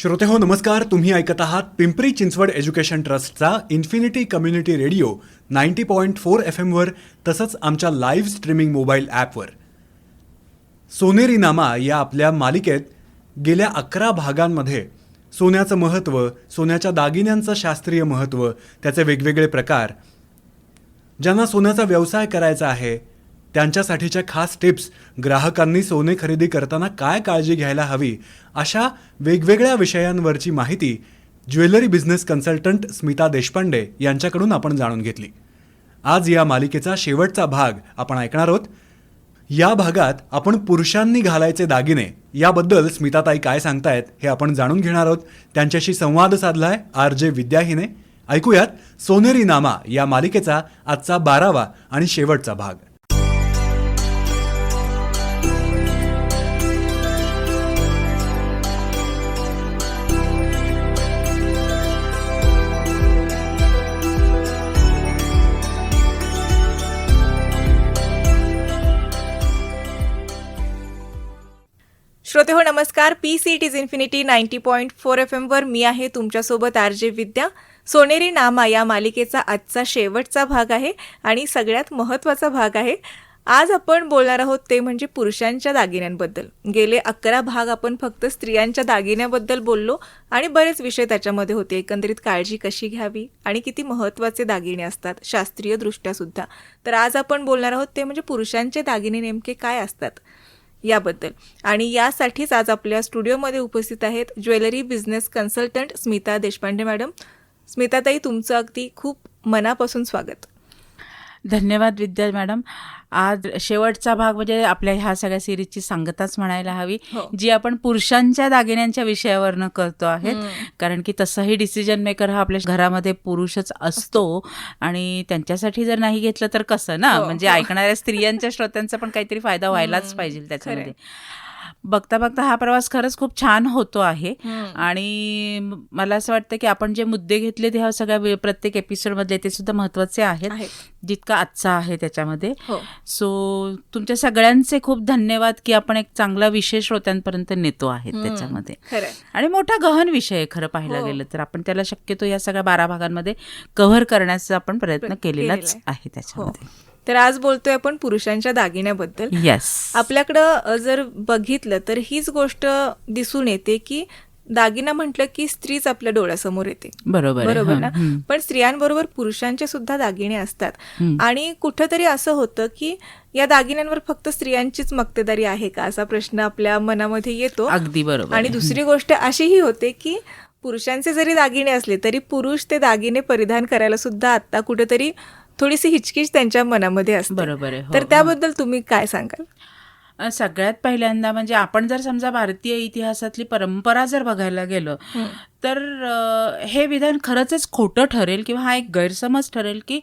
श्रोते हो नमस्कार. तुम्ही ऐकत आहात पिंपरी चिंचवड एज्युकेशन ट्रस्टचा infinity community radio ninety point four F एमवर तसंच आमच्या लाईव्ह स्ट्रीमिंग मोबाईल ॲपवर. सोनेरी नामा या आपल्या मालिकेत गेल्या अकरा भागांमध्ये सोन्याचं महत्त्व सोन्याच्या दागिन्यांचं शास्त्रीय महत्त्व त्याचे वेगवेगळे प्रकार ज्यांना सोन्याचा व्यवसाय करायचा आहे त्यांच्यासाठीच्या खास टिप्स ग्राहकांनी सोने खरेदी करताना काय काळजी घ्यायला हवी अशा वेगवेगळ्या विषयांवरची माहिती jewellery business consultant Smita Deshpande यांच्याकडून आपण जाणून घेतली. आज या मालिकेचा शेवटचा भाग आपण ऐकणार आहोत. या भागात आपण पुरुषांनी घालायचे दागिने याबद्दल स्मिताताई काय सांगतायत हे आपण जाणून घेणार आहोत. त्यांच्याशी संवाद साधलाय आर जे विद्याहीने. ऐकूयात सोनेरी नामा या मालिकेचा आजचा बारावा आणि शेवटचा भाग. श्रोते हो नमस्कार. P C it is infinity ninety point four F एमवर मी आहे तुमच्यासोबत आर जे विद्या. सोनेरी नामा या मालिकेचा आजचा शेवटचा भाग आहे आणि सगळ्यात महत्त्वाचा भाग आहे. आज आपण बोलणार आहोत ते म्हणजे पुरुषांच्या दागिन्यांबद्दल. गेले अकरा भाग आपण फक्त स्त्रियांच्या दागिन्याबद्दल बोललो आणि बरेच विषय त्याच्यामध्ये होते. एकंदरीत काळजी कशी घ्यावी आणि किती महत्त्वाचे दागिने असतात शास्त्रीय दृष्ट्यासुद्धा तर आज आपण बोलणार आहोत ते म्हणजे पुरुषांचे दागिने नेमके काय असतात? याबद्दल. आणि यासाठीच आज आपल्या स्टुडिओमध्ये उपस्थित आहेत jewellery business consultant Smita Deshpande madam. स्मिताताई तुमचं अगदी खूप मनापासून स्वागत. धन्यवाद विद्या मॅडम. आज शेवटचा भाग म्हणजे आपल्या ह्या सगळ्या सिरीजची सांगताच म्हणायला हवी. हो. जी आपण पुरुषांच्या दागिन्यांच्या विषयावरनं करतो आहे. कारण की तसंही डिसिजन मेकर हा आपल्या घरामध्ये पुरुषच असतो. आणि त्यांच्यासाठी जर नाही घेतलं तर कसं ना? हो, म्हणजे हो. ऐकणाऱ्या स्त्रियांच्या श्रोत्यांचा पण काहीतरी फायदा व्हायलाच पाहिजे त्याच्यामध्ये. बघता बघता हा प्रवास खरंच खूप छान होतो आहे. आणि मला असं वाटतं की आपण जे मुद्दे घेतले ते ह्या सगळ्या प्रत्येक एपिसोडमधले ते सुद्धा महत्त्वाचे आहेत. जितका आजचा आहे त्याच्यामध्ये. हो. सो तुमच्या सगळ्यांचे खूप धन्यवाद की आपण एक चांगला विषय श्रोत्यांपर्यंत नेतो आहे त्याच्यामध्ये. आणि मोठा गहन विषय आहे खरं पाहायला हो. गेलं तर. आपण त्याला शक्यतो या सगळ्या बारा भागांमध्ये कव्हर करण्याचा आपण प्रयत्न केलेलाच केलेला आहे. हो त्याच्यामध्ये. तर आज बोलतोय आपण पुरुषांच्या दागिन्याबद्दल येस आपल्याकडं जर बघितलं तर हीच गोष्ट दिसून येते की दागिना म्हटलं की स्त्रीच आपल्या डोळ्यासमोर येते बरोबर. बरोबर ना. पण स्त्रियांबरोबर पुरुषांचे सुद्धा दागिने असतात. आणि कुठंतरी असं होतं की या दागिन्यांवर फक्त स्त्रियांचीच मक्तेदारी आहे का असा प्रश्न आपल्या मनामध्ये येतो अगदी बरोबर आणि. दुसरी गोष्ट अशीही होते की पुरुषांचे जरी दागिने असले तरी पुरुष ते दागिने परिधान करायला सुद्धा आता कुठेतरी थोडीशी हिचकिच त्यांच्या मनामध्ये असते. बरोबर आहे, हो, तर हो. त्याबद्दल तुम्ही काय सांगाल? सगळ्यात पहिल्यांदा म्हणजे आपण जर समजा भारतीय इतिहासातली परंपरा जर बघायला गेलो तर हे विधान खरंच खोटं ठरेल किंवा हा एक गैरसमज ठरेल की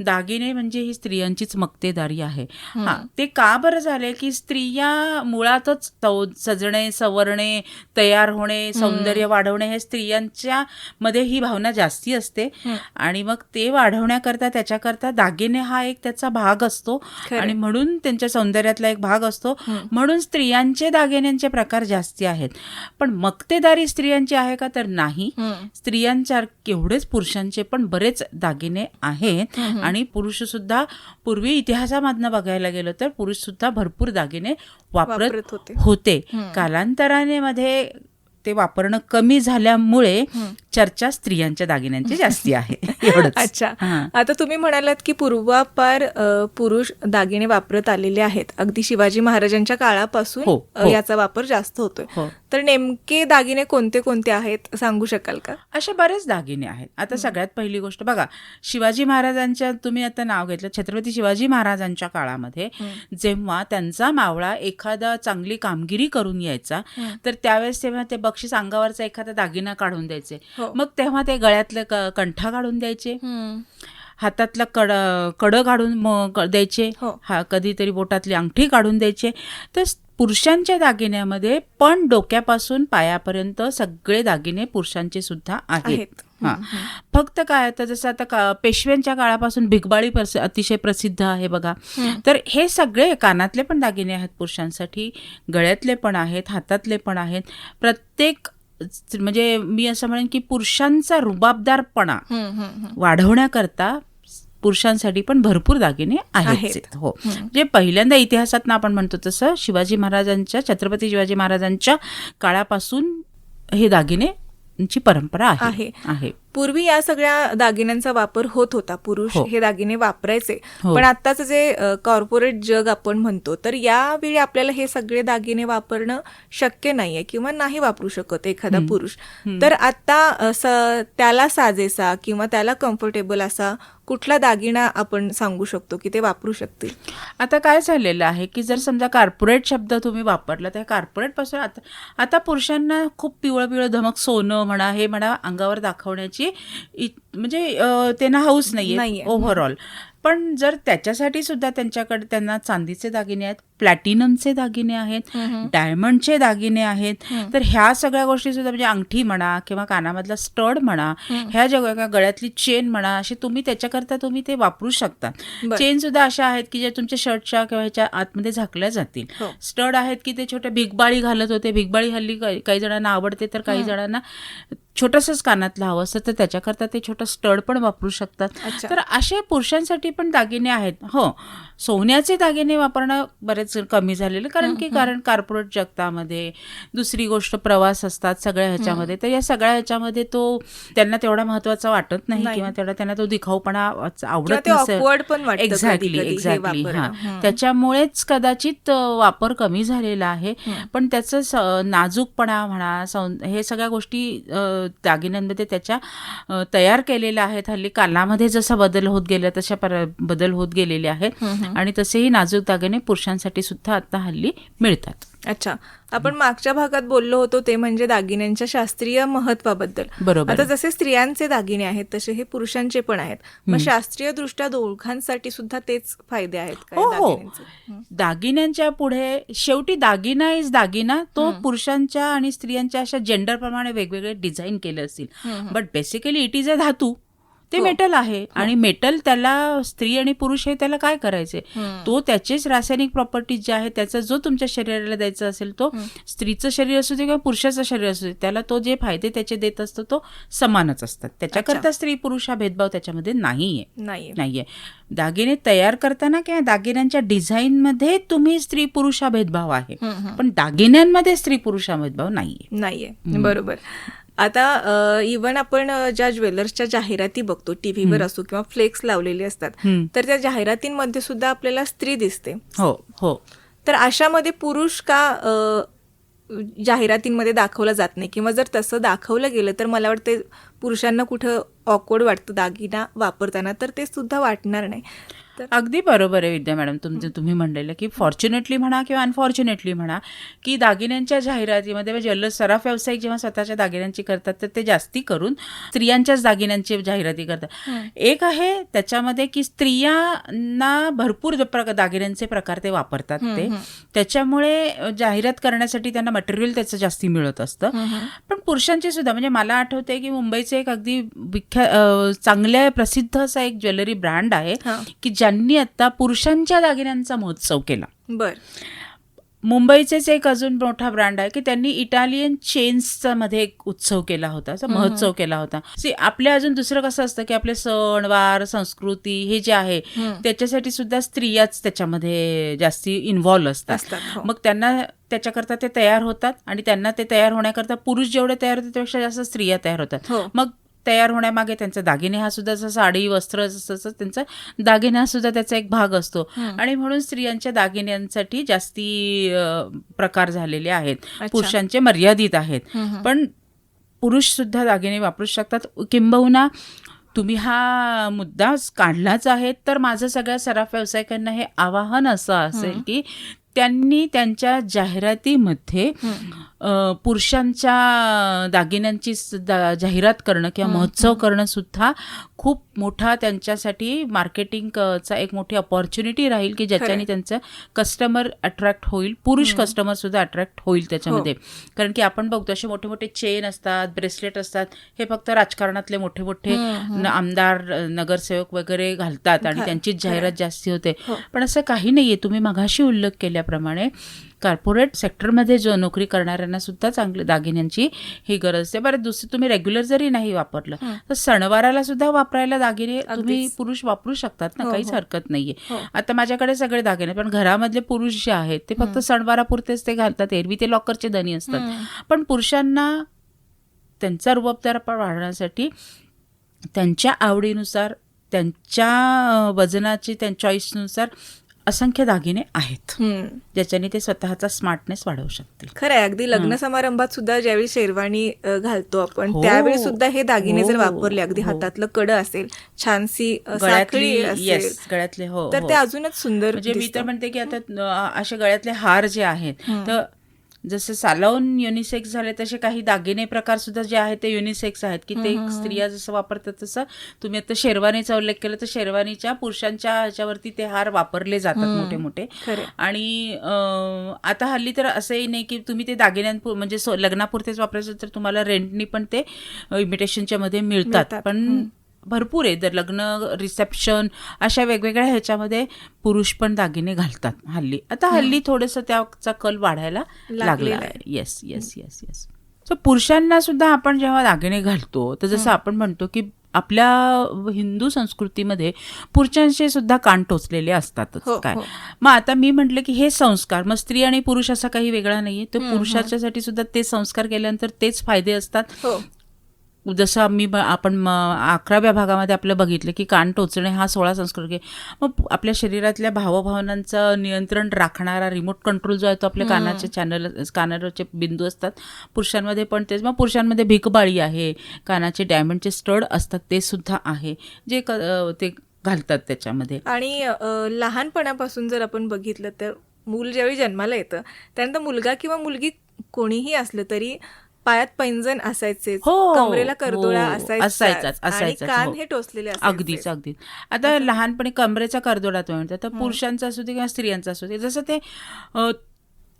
दागिने म्हणजे ही स्त्रियांचीच मक्तेदारी आहे. हा. ते का बरं झाले की स्त्रिया मुळातच सजणे सवरणे तयार होणे सौंदर्य वाढवणे हे स्त्रियांच्या मध्ये ही भावना जास्ती असते. आणि मग ते वाढवण्याकरता त्याच्याकरता दागिने हा एक त्याचा भाग असतो. आणि म्हणून त्यांच्या सौंदर्यातला एक भाग असतो. म्हणून स्त्रियांचे दागिन्यांचे प्रकार जास्ती आहेत. पण मक्तेदारी स्त्रियांची आहे का? तर नाही. स्त्रियांच्या केवढेच पुरुषांचे पण बरेच दागिने आहेत. आणि पुरुष सुद्धा पूर्वी इतिहासामधनं बघायला गेलो तर पुरुष सुद्धा भरपूर दागिने वापरत. होते. कालांतराने मध्ये ते वापरणं कमी झाल्यामुळे चर्चा स्त्रियांच्या दागिन्यांची जास्ती आहे. अच्छा. आता तुम्ही म्हणालात की पूर्वापार पुरुष दागिने वापरत आलेले आहेत. अगदी शिवाजी महाराजांच्या काळापासून हो, हो. याचा वापर जास्त होतोय. हो. तर नेमके दागिने कोणते कोणते आहेत सांगू शकाल का? असे बरेच दागिने आहेत. आता सगळ्यात पहिली गोष्ट बघा शिवाजी महाराजांच्या तुम्ही आता नाव घेतलं छत्रपती शिवाजी महाराजांच्या काळामध्ये जेव्हा त्यांचा मावळा एखादा चांगली कामगिरी करून यायचा तर त्यावेळेस तेव्हा ते बक्षीस अंगावरचा एखादा दागिना काढून द्यायचे. मग तेव्हा ते गळ्यातले कंठा काढून द्यायचे. हातातलं कड कडं काढून मग द्यायचे. हो. हा कधीतरी बोटातली अंगठी काढून द्यायचे. तर पुरुषांच्या दागिन्यामध्ये पण डोक्यापासून पायापर्यंत सगळे दागिने पुरुषांचे सुद्धा आहेत. हा. फक्त काय आता जसं आता का पेशव्यांच्या काळापासून भिगबाळी प्रस अतिशय प्रसिद्ध आहे बघा. तर हे सगळे कानातले पण दागिने आहेत पुरुषांसाठी गळ्यातले पण आहेत हातातले पण आहेत. प्रत्येक म्हणजे मी असं म्हणेन की पुरुषांचा रुबाबदारपणा वाढवण्याकरता पुरुषांसाठी पण भरपूर दागिने आहेत. हो. म्हणजे पहिल्यांदा इतिहासात ना आपण म्हणतो तसं शिवाजी महाराजांच्या छत्रपती शिवाजी महाराजांच्या काळापासून हे दागिनेची परंपरा. आहे. पूर्वी या सगळ्या दागिन्यांचा वापर होत होता. पुरुष हो. हे दागिने वापरायचे. हो. पण आत्ताचं जे कॉर्पोरेट जग आपण म्हणतो तर यावेळी आपल्याला हे सगळे दागिने वापरणं शक्य नाहीये किंवा नाही वापरू शकत एखादा पुरुष. तर आता त्याला साजेसा किंवा त्याला कम्फर्टेबल असा कुठला दागिना आपण सांगू शकतो की ते वापरू शकतील? आता काय झालेलं आहे की जर समजा कार्पोरेट शब्द तुम्ही वापरला तर कार्पोरेटपासून आता आता पुरुषांना खूप पिवळं पिवळं धमक सोनं म्हणा हे म्हणा अंगावर दाखवण्याची इ- म्हणजे त्यांना हाऊस नाहीये नाहीये. ओव्हरऑल पण जर त्याच्यासाठी सुद्धा त्यांच्याकडे त्यांना चांदीचे दागिने आहेत प्लॅटिनमचे दागिने आहेत डायमंडचे दागिने आहेत. तर ह्या सगळ्या गोष्टी सुद्धा म्हणजे अंगठी म्हणा किंवा कानामधला स्टड म्हणा ह्या ज्या गळ्यातली चेन म्हणा अशी तुम्ही त्याच्याकरता तुम्ही ते वापरू शकता. चेन सुद्धा अशा आहेत की ज्या तुमच्या शर्टच्या किंवा ह्याच्या आतमध्ये झाकल्या जातील. हो. स्टड आहेत की ते छोटे भिगबाळी घालत होते भिगबाळी हल्ली काही जणांना आवडते तर काही जणांना छोटंसंच कानातलं हवं असतं तर त्याच्याकरता ते छोटं स्टड पण वापरू शकतात. तर असे पुरुषांसाठी पण दागिने आहेत. हो. सोन्याचे दागिने वापरणं बरेच कमी झालेलं कारण की कारण कार्पोरेट जगतामध्ये दुसरी गोष्ट प्रवास असतात सगळ्या ह्याच्यामध्ये. तर या सगळ्या ह्याच्यामध्ये तो त्यांना तेवढा महत्त्वाचा वाटत नाही. किंवा तेवढा त्यांना तो दिखाऊपणा आवडत वाटतं एक्झॅक्टली हे एक्झॅक्टली. हा. त्याच्यामुळेच कदाचित वापर कमी झालेला आहे. पण त्याचं नाजूकपणा म्हणा सौं- हे सगळ्या गोष्टी दागिन्यांमध्ये त्याच्या तयार केलेल्या आहेत. हल्ली कानामध्ये जसा बदल होत गेला तशा बदल होत गेलेले आहेत. आणि तसेही नाजूक दागिने पुरुषांसाठी सुद्धा आता हल्ली मिळतात. अच्छा. आपण मागच्या भागात बोललो होतो ते म्हणजे दागिन्यांच्या शास्त्रीय महत्वाबद्दल. बरोबर. आता जसे स्त्रियांचे दागिने आहेत तसे हे पुरुषांचे पण आहेत. मग शास्त्रीय दृष्ट्या दोघांसाठी सुद्धा तेच फायदे आहेत हो हो? हं. दागिन्यांच्या पुढे शेवटी दागिना इज दागिना तो पुरुषांच्या आणि स्त्रियांच्या अशा जेंडर प्रमाणे वेगवेगळे डिझाईन केले असतील. But basically it is a धातू. ते हो. मेटल आहे. आणि मेटल त्याला स्त्री आणि पुरुष हे त्याला काय करायचे? तो त्याचेच रासायनिक प्रॉपर्टीज जे आहेत त्याचा जो तुमच्या शरीराला द्यायचा असेल तो स्त्रीचं शरीर असू दे किंवा पुरुषाचं शरीर असू दे त्याला तो जे फायदे त्याचे देत असतो तो समानच असतात. त्याच्याकरता स्त्री पुरुष हा भेदभाव त्याच्यामध्ये नाहीये. नाहीये. नाहीये. दागिने तयार करताना किंवा दागिन्यांच्या डिझाईन मध्ये तुम्ही स्त्री पुरुष हा भेदभाव आहे. पण दागिन्यांमध्ये स्त्री पुरुष हा भेदभाव नाहीये. नाहीये. बरोबर. आता इवन आपण ज्या ज्वेलर्सच्या जाहिराती बघतो टीव्हीवर असो किंवा फ्लेक्स लावलेले असतात. तर त्या जाहिरातींमध्ये सुद्धा आपल्याला स्त्री दिसते. हो हो. तर अशामध्ये पुरुष का जाहिरातींमध्ये दाखवला जात नाही? किंवा जर तसं दाखवलं गेलं तर मला वाटते पुरुषांना कुठं ऑकवर्ड वाटतं दागिना वापरताना तर ते सुद्धा वाटणार नाही. अगदी बरोबर आहे विद्या मॅडम तुमचं तुम्ही म्हणलेलं की फॉर्च्युनेटली म्हणा किंवा अनफॉर्च्युनेटली म्हणा की दागिन्यांच्या जाहिरातीमध्ये म्हणजे ज्वेलर्स सराफ व्यावसायिक जेव्हा स्वतःच्या दागिन्यांची करतात तर ते जास्ती करून स्त्रियांच्याच दागिन्यांची जाहिराती करतात. एक आहे त्याच्यामध्ये की स्त्रियांना भरपूर दागिन्यांचे प्रकार ते वापरतात ते. त्याच्यामुळे जाहिरात करण्यासाठी त्यांना मटेरियल त्याचं जास्ती मिळत असतं. पण पुरुषांचे सुद्धा म्हणजे मला आठवते की मुंबईचे एक अगदी विख्या चांगल्या प्रसिद्ध असा एक ज्वेलरी ब्रँड आहे. की ज्यांनी आता पुरुषांच्या दागिन्यांचा महोत्सव केला. बर. मुंबईचेच एक अजून मोठा ब्रँड आहे की त्यांनी इटालियन चेन्सचा मध्ये एक उत्सव केला होता असा महोत्सव केला होता. सी आपल्या अजून दुसरं कसं असतं की आपले सण वार संस्कृती हे जे आहे त्याच्यासाठी सुद्धा स्त्रियाच त्याच्यामध्ये जास्ती इन्व्हॉल्व असतात हो. मग त्यांना त्याच्याकरता ते तयार होतात आणि त्यांना ते तयार होण्याकरता पुरुष जेवढे तयार होतात त्यापेक्षा जास्त स्त्रिया तयार होतात. हो. मग तयार होण्यामागे त्यांचा दागिने हा सुद्धा जसं साडी वस्त्र जसं त्यांचा दागिने हा सुद्धा त्याचा एक भाग असतो. आणि म्हणून स्त्रियांच्या दागिन्यांसाठी जास्ती प्रकार झालेले आहेत. पुरुषांचे मर्यादित आहेत. पण पुरुष सुद्धा दागिने वापरू शकतात. किंबहुना तुम्ही हा मुद्दा काढलाच आहे तर माझं सगळ्या सराफ व्यावसायिकांना हे आवाहन असं असेल की त्यांनी त्यांच्या जाहिरातीमध्ये पुरुषांच्या दागिन्यांची सुद्धा जाहिरात करणं किंवा महोत्सव करणं सुद्धा खूप मोठा त्यांच्यासाठी मार्केटिंगचा एक मोठी अपॉर्च्युनिटी राहील की ज्याच्याने त्यांचं कस्टमर अट्रॅक्ट होईल. पुरुष कस्टमर सुद्धा अट्रॅक्ट होईल त्याच्यामध्ये. कारण की आपण बघतो असे मोठे मोठे चेन असतात ब्रेसलेट असतात. हे फक्त राजकारणातले मोठे मोठे आमदार नगरसेवक वगैरे घालतात आणि त्यांचीच जाहिरात जास्ती होते. पण असं काही नाहीये. तुम्ही मघाशी उल्लेख केल्याप्रमाणे कॉर्पोरेट सेक्टरमध्ये जो नोकरी करणाऱ्यांना सुद्धा चांगले दागिन्यांची ही गरज असते. बरं दुसरं तुम्ही रेग्युलर जरी नाही वापरलं तर सणवाराला सुद्धा वापरायला दागिने तुम्ही पुरुष वापरू शकतात ना काहीच हरकत नाहीये. आता माझ्याकडे सगळे दागिने पण घरामधले पुरुष जे आहेत ते फक्त सणवारापुरतेच ते घालतात एरवी ते लॉकरचे धनी असतात. पण पुरुषांना त्यांचा रुबाबदारपण वाढवण्यासाठी त्यांच्या आवडीनुसार त्यांच्या वजनाची त्यांच्या चॉईसनुसार असंख्य दागिने आहेत. ज्याच्याने ते स्वतःचा स्मार्टनेस वाढवू शकतील खरं आहे अगदी लग्न समारंभात सुद्धा ज्यावेळी शेरवानी घालतो आपण हो. त्यावेळी सुद्धा हे दागिने जर हो. वापरले अगदी हो. हातातलं कड असेल छानसी गळ्यातली हो तर. ते अजूनच सुंदर म्हणजे मी तर. म्हणते की आता असे गळ्यातले हार जे आहेत तर जसे सालावून युनिसेक्स झाले तसे काही दागिने प्रकार सुद्धा जे आहेत ते युनिसेक्स आहेत. की ते स्त्रिया जसं वापरतात तसं तुम्ही आता शेरवानीचा उल्लेख केला तर शेरवानीच्या पुरुषांच्या ह्याच्यावरती ते हार वापरले जातात मोठे मोठे. आणि आता हल्ली तर असंही नाही की तुम्ही ते दागिन्यांपु म्हणजे लग्नापुरतेच वापरायचं तर तुम्हाला रेंटनी पण ते इमिटेशनच्या मध्ये मिळतात. पण भरपूर आहे. जर लग्न रिसेप्शन अशा वेगवेगळ्या ह्याच्यामध्ये पुरुष पण दागिने घालतात हल्ली. आता हल्ली थोडंसं त्याचा कल वाढायला लागला लागलेला आहे. Yes yes yes yes so पुरुषांना सुद्धा आपण जेव्हा दागिने घालतो तर जसं आपण म्हणतो की आपल्या हिंदू संस्कृतीमध्ये पुरुषांचे सुद्धा कान टोचलेले असतातच. हो, काय? हो. मग आता मी म्हटलं की हे संस्कार मग स्त्री आणि पुरुष असा काही वेगळा नाहीये. तर पुरुषाच्यासाठी सुद्धा ते संस्कार केल्यानंतर तेच फायदे असतात. हो. जसं आम्ही ब- आपण म- अकराव्या भागामध्ये आपलं बघितलं की कान टोचणे हा सोळा संस्कार घे मग आपल्या शरीरातल्या भावभावनांचं नियंत्रण राखणारा रिमोट कंट्रोल जो आहे तो आपल्या कानाचे चॅनल कानावरचे बिंदू असतात. पुरुषांमध्ये पण तेच. मग पुरुषांमध्ये भिकबाळी आहे. कानाचे डायमंडचे स्टड असतात ते सुद्धा आहे. जे क- ते घालतात त्याच्यामध्ये. आणि लहानपणापासून जर आपण बघितलं तर मूल ज्यावेळी जन्माला येतं त्यानंतर मुलगा किंवा मुलगी कोणीही असलं तरी पायात पैंजण असायचेच हो, कमरेला करदोळा हो, असायचाच असायचाच, आणि असायचाच, कान हो. हे. टोचलेले असायचे. अगदीच अगदीच. आता लहानपणी कमरेचा करदोडा तो म्हणतात तर पुरुषांचा असू दे किंवा स्त्रियांचा असू दे जसं ते अ,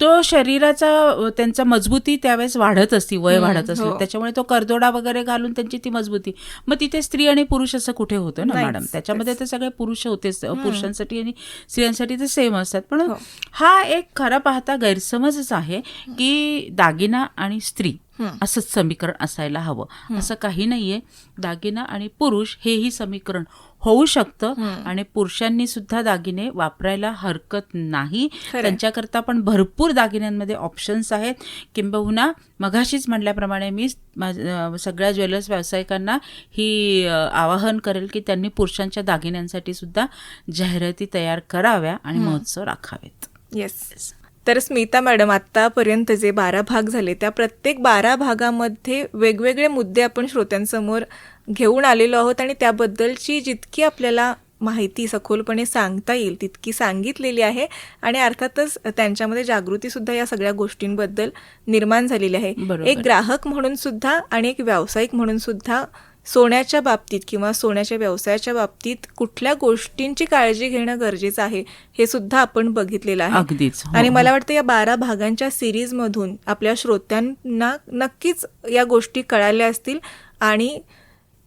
तो शरीराचा त्यांचा मजबूती त्यावेळेस वाढत असती वय वाढत असते. हो. त्याच्यामुळे तो करदोडा वगैरे घालून त्यांची ती मजबूती. मग तिथे स्त्री आणि पुरुष असं कुठे होतं ना नाहीच, मॅडम? त्याच्यामध्ये तर सगळे पुरुष होतेच पुरुषांसाठी आणि स्त्रियांसाठी ते सेम असतात. पण हा. एक खरं पाहता गैरसमजच आहे की दागिना आणि स्त्री असंच समीकरण असायला हवं. असं काही नाहीये. दागिना आणि पुरुष हेही समीकरण होऊ शकतं आणि पुरुषांनी सुद्धा दागिने वापरायला हरकत नाही. त्यांच्याकरता पण भरपूर दागिन्यांमध्ये ऑप्शन्स आहेत. किंबहुना मघाशीच म्हटल्याप्रमाणे मी सगळ्या ज्वेलर्स व्यावसायिकांना ही आवाहन करेल की त्यांनी पुरुषांच्या दागिन्यांसाठी सुद्धा जाहिराती तयार कराव्या आणि महोत्सव राखावेत. येस तर स्मिता मॅडम आतापर्यंत जे बारा भाग झाले त्या प्रत्येक बारा भागामध्ये वेगवेगळे मुद्दे आपण श्रोत्यांसमोर घेऊन आलेलो आहोत आणि त्याबद्दलची जितकी आपल्याला माहिती सखोलपणे सांगता येईल तितकी सांगितलेली आहे आणि अर्थातच त्यांच्यामध्ये जागृती सुद्धा या सगळ्या गोष्टींबद्दल निर्माण झालेली आहे. एक ग्राहक म्हणून सुद्धा आणि एक व्यावसायिक म्हणून सुद्धा सोन्याच्या बाबतीत किंवा सोन्याच्या व्यवसायाच्या बाबतीत कुठल्या गोष्टींची काळजी घेणं गरजेचं आहे हे सुद्धा आपण बघितलेलं आहे अगदीच हो, आणि. मला वाटतं या बारा भागांच्या सिरीजमधून आपल्या श्रोत्यांना नक्कीच या गोष्टी कळाल्या असतील आणि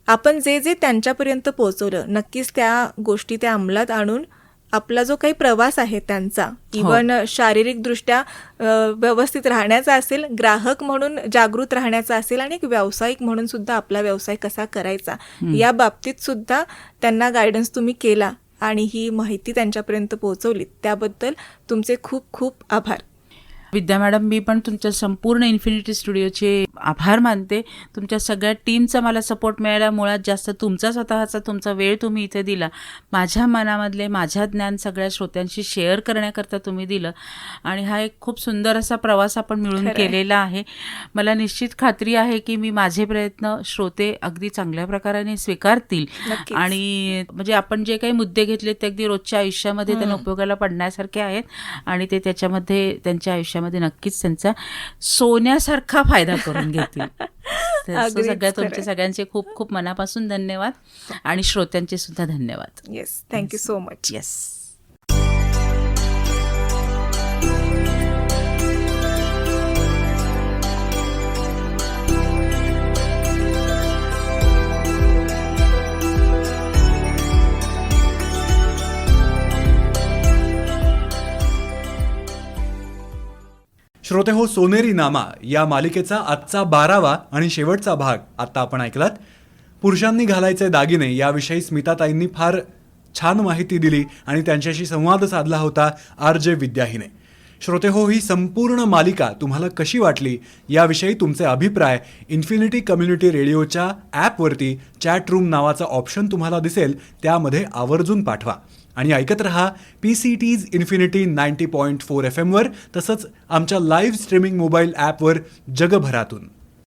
आपण जे जे त्यांच्यापर्यंत पोहोचवलं नक्कीच त्या गोष्टी त्या अंमलात आणून आपला जो काही प्रवास आहे त्यांचा इवन शारीरिकदृष्ट्या अ, व्यवस्थित राहण्याचा असेल ग्राहक म्हणून जागृत राहण्याचा असेल आणि एक व्यावसायिक म्हणून सुद्धा आपला व्यवसाय कसा करायचा या बाबतीत सुद्धा त्यांना गायडन्स तुम्ही केला आणि ही माहिती त्यांच्यापर्यंत पोहोचवली. त्याबद्दल तुमचे खूप खूप आभार. विद्या मॅडम मी पण तुमच्या संपूर्ण इन्फिनिटी स्टुडिओचे आभार मानते. तुमच्या सगळ्या टीमचा मला सपोर्ट मिळाला मुळात जास्त तुमचा स्वतःचा तुमचा वेळ तुम्ही इथे दिला. माझ्या मनामधले माझ्या ज्ञान सगळ्या श्रोत्यांशी शेअर करण्याकरता तुम्ही दिलं. आणि हा एक खूप सुंदर असा प्रवास आपण मिळून. केलेला आहे. मला निश्चित खात्री आहे की मी माझे प्रयत्न श्रोते अगदी चांगल्या प्रकाराने स्वीकारतील. आणि म्हणजे आपण जे काही मुद्दे घेतले ते अगदी रोजच्या आयुष्यामध्ये त्यांना उपयोगाला पडण्यासारखे आहेत. आणि ते त्याच्यामध्ये त्यांच्या आयुष्यामध्ये नक्कीच त्यांचा सोन्यासारखा फायदा करून घेतील सगळ्या तुमचे. सगळ्यांचे खूप खूप मनापासून धन्यवाद आणि श्रोत्यांचे सुद्धा धन्यवाद. Yes thank you so much yes श्रोते हो सोनेरी नामा या मालिकेचा आजचा बारावा आणि शेवटचा भाग. आता आपण ऐकलात पुरुषांनी घालायचे दागिने याविषयी स्मिताताईंनी फार छान माहिती दिली आणि त्यांच्याशी संवाद साधला होता आर जे विद्याहीने. श्रोते हो ही संपूर्ण मालिका तुम्हाला कशी वाटली? याविषयी तुमचे अभिप्राय इन्फिनिटी कम्युनिटी रेडिओच्या ॲपवरती चॅट रूम नावाचा ऑप्शन तुम्हाला दिसेल त्यामध्ये आवर्जून पाठवा. आणि ऐकत रहा P C T's infinity ninety point four F एमवर तसंच आमच्या लाईव्ह स्ट्रीमिंग मोबाईल ॲपवर जगभरातून.